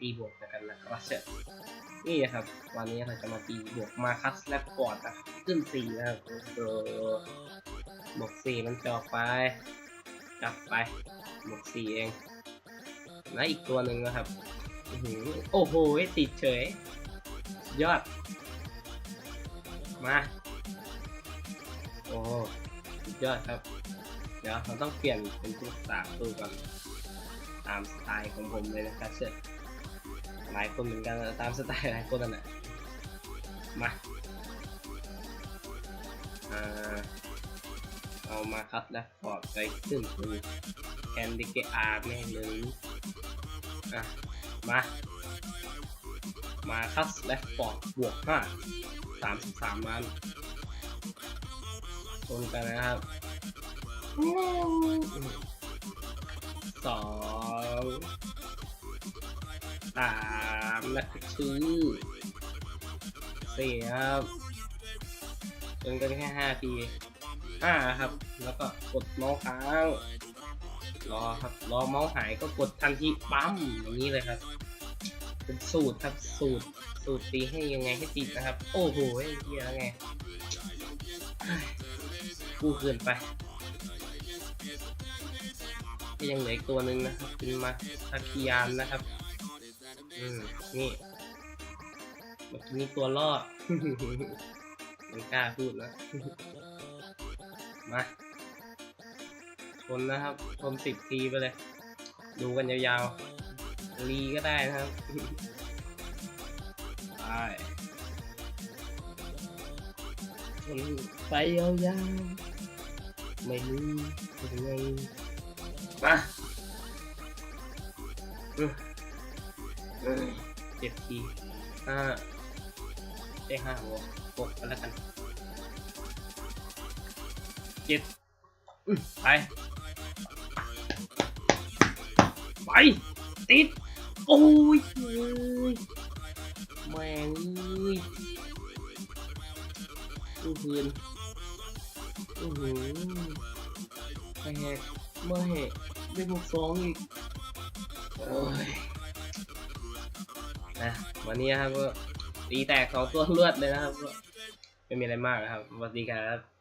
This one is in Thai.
ตีบวกกันนะครับเนี่นะครับ วันนี้เราจะมาตีบวกมาคัสแลปกอดนะขึ้นสี่นะครับโบวกสี่มันจะออกไปจับไปบวกสี่เองแล้วอีกตัวหนึ่งนะครับโอ้โหติดเฉย ยอด มา โอ้สุดยอดครับ เดี๋ยวเราต้องเปลี่ยนเป็นทุกสามตู้ก่อนตามสไตล์ของผมเลยนะครับเสร็จ หลายคนเหมือนกันนะตามสไตล์หลายคนนั่นแหละมาอ่าเอามาคัดและพอร์ตไปขึ้นคือแคนดิเกอาร์แม่งเลยอะมามาคัสและฟอร์ดบวกห้าสามสิบสามล้านชนกันนะครับสอง สามและชื่อสี่ครับชนกันแค่ห้าทีห้าครับ แล้วก็กดเมาส์ค้างรอครับ รอเมาส์หายก็กดทันทีปั๊มอย่างนี้เลยครับ เป็นสูตรครับสูตรสูตรตีให้ยังไงให้ติดนะครับ โอ้โหเหี้ยไงเฮ้ยกูเกินไปก็ยังเหลืออีกตัวหนึ่งนะครับ เป็นมาทาคิยานนะครับ อืมนี่เมื่อกี้นี่ตัวรอด ไม่กล้าพูดนะมาชนนะครับชนสิบทีไปเลย ดูกันยาวๆรีก็ได้นะครับ ไปชนไปยาวๆไม่รู้ยังไงมา อืมอืมเจ็บทีห้าได้ห้าหัวหกแล้วกันเจ็ดไปไปติด โอ้ยเอ้ยแม่งเอ้ยตู้พื้นโอ้โหแตกไม่ได้บวกสองอีก โอ้ย นะวันนี้นะครับก็ตีแตกสองตัวรวดเลยนะครับก็ไม่มีอะไรมากนะครับสวัสดีครับ